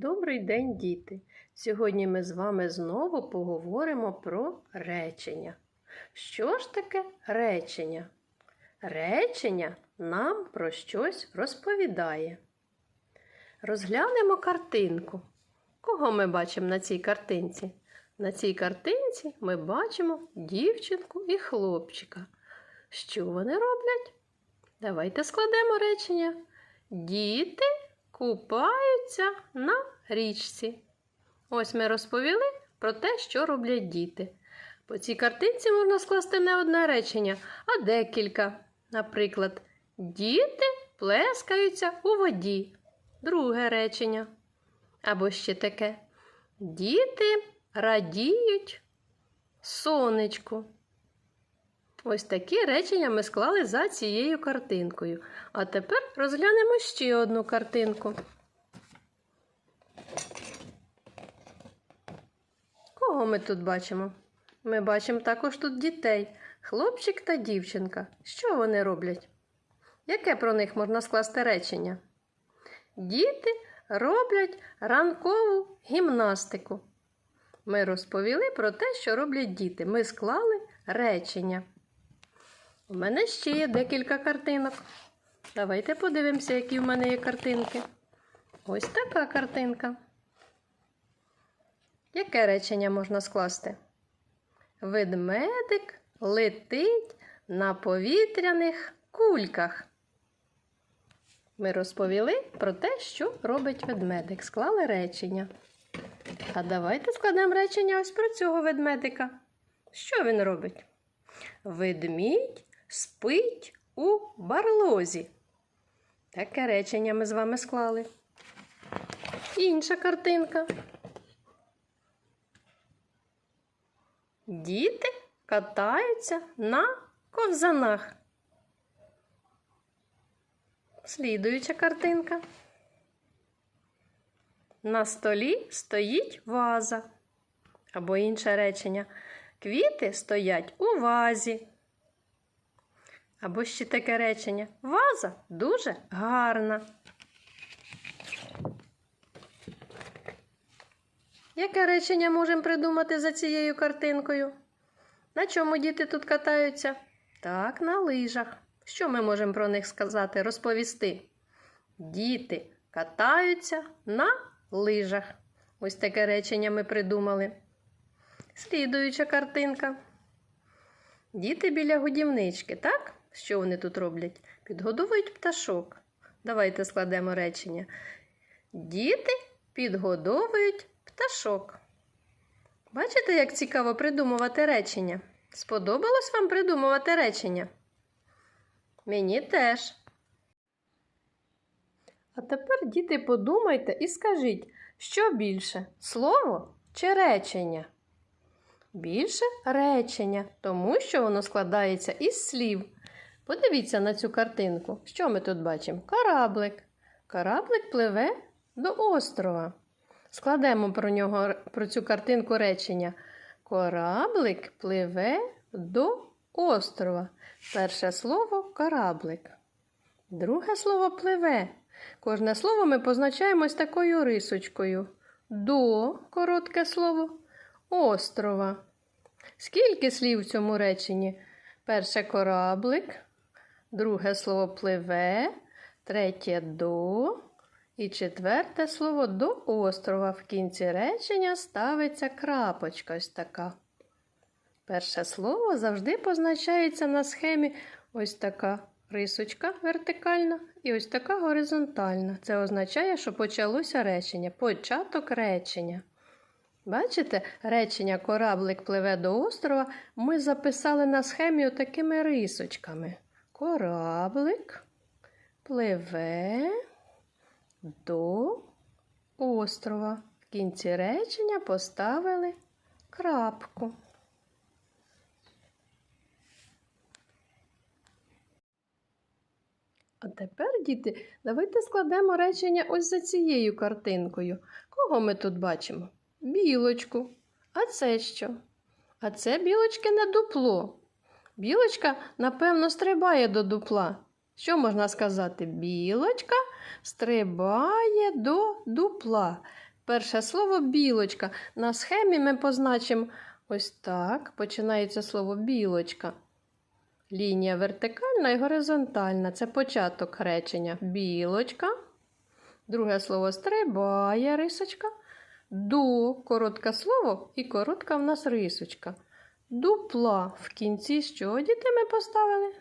Добрий день, діти! Сьогодні ми з вами знову поговоримо про речення. Що ж таке речення? Речення нам про щось розповідає. Розглянемо картинку. Кого ми бачимо на цій картинці? На цій картинці ми бачимо дівчинку і хлопчика. Що вони роблять? Давайте складемо речення. Діти купаються на річці. Ось ми розповіли про те, що роблять діти. По цій картинці можна скласти не одне речення, а декілька. Наприклад, діти плескаються у воді. Друге речення. Або ще таке. Діти радіють сонечку. Ось такі речення ми склали за цією картинкою. А тепер розглянемо ще одну картинку. Кого ми тут бачимо? Ми бачимо також тут дітей, хлопчик та дівчинка. Що вони роблять? Яке про них можна скласти речення? Діти роблять ранкову гімнастику. Ми розповіли про те, що роблять діти. Ми склали речення. У мене ще є декілька картинок. Давайте подивимося, які в мене є картинки. Ось така картинка. Яке речення можна скласти? Ведмедик летить на повітряних кульках. Ми розповіли про те, що робить ведмедик. Склали речення. А давайте складемо речення ось про цього ведмедика. Що він робить? Ведмідь спить у барлозі. Таке речення ми з вами склали. Інша картинка. Діти катаються на ковзанах. Слідуюча картинка. На столі стоїть ваза. Або інше речення. Квіти стоять у вазі. Або ще таке речення. Ваза дуже гарна. Яке речення можемо придумати за цією картинкою? На чому діти тут катаються? Так, на лижах. Що ми можемо про них сказати, розповісти? Діти катаються на лижах. Ось таке речення ми придумали. Слідуюча картинка. Діти біля годівнички, так? Що вони тут роблять? Підгодовують пташок. Давайте складемо речення. Діти підгодовують пташок. Бачите, як цікаво придумувати речення? Сподобалось вам придумувати речення? Мені теж. А тепер, діти, подумайте і скажіть, що більше слово чи речення? Більше речення, тому що воно складається із слів. Подивіться на цю картинку. Що ми тут бачимо? Кораблик. Кораблик пливе до острова. Складемо про нього про цю картинку речення. Кораблик пливе до острова. Перше слово кораблик. Друге слово пливе. Кожне слово ми позначаємо ось такою рисочкою. До коротке слово острова. Скільки слів в цьому реченні? Перше кораблик, друге слово пливе, третє до. І четверте слово до острова. В кінці речення ставиться крапочка ось така. Перше слово завжди позначається на схемі ось така рисочка вертикальна і ось така горизонтальна. Це означає, що почалося речення, початок речення. Бачите, речення кораблик пливе до острова ми записали на схемі отакими рисочками. Кораблик пливе до острова. В кінці речення поставили крапку. А тепер, діти, давайте складемо речення ось за цією картинкою. Кого ми тут бачимо? Білочку. А це що? А це білочкине дупло. Білочка, напевно, стрибає до дупла. Що можна сказати? Білочка стрибає до дупла. Перше слово білочка. На схемі ми позначимо ось так. Починається слово білочка. Лінія вертикальна і горизонтальна. Це початок речення. Білочка. Друге слово стрибає рисочка. Ду коротке слово і коротка в нас рисочка. Дупла. В кінці що діти ми поставили?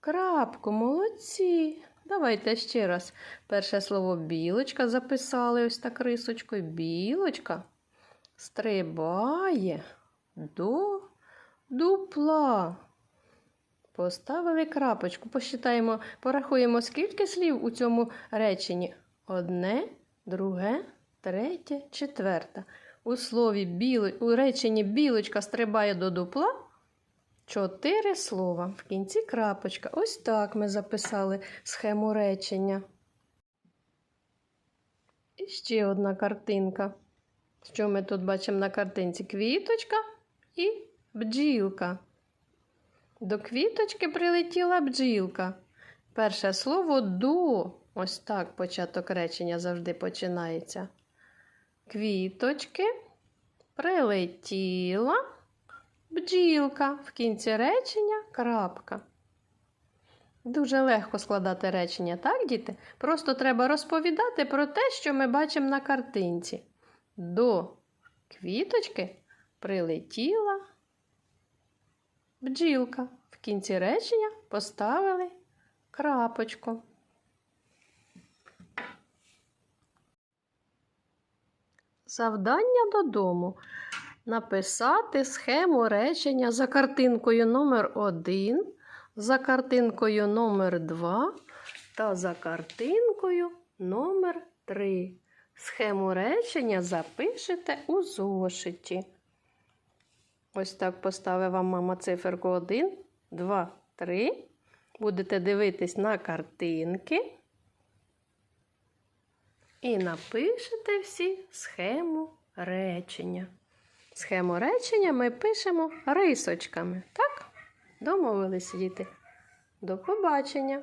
Крапку, молодці. Давайте ще раз. Перше слово білочка записали ось так рисочкою. Білочка стрибає до дупла. Поставили крапочку. Посчитаємо, порахуємо, скільки слів у цьому реченні. Одне, друге, третє, четверте. У слові біло... у реченні білочка стрибає до дупла. Чотири слова. В кінці крапочка. Ось так ми записали схему речення. І ще одна картинка. Що ми тут бачимо на картинці? Квіточка і бджілка. До квіточки прилетіла бджілка. Перше слово до. Ось так початок речення завжди починається. Квіточки прилетіла бджілка. В кінці речення крапка. Дуже легко складати речення, так, діти? Просто треба розповідати про те, що ми бачимо на картинці. До квіточки прилетіла бджілка. В кінці речення поставили крапочку. Завдання додому. Написати схему речення за картинкою номер 1 за картинкою номер 2 та за картинкою номер 3. Схему речення запишете у зошиті. Ось так поставить вам мама циферку 1, 2, 3. Будете дивитись на картинки. І напишете всі схему речення. Схему речення ми пишемо рисочками. Так? Домовилися діти. До побачення!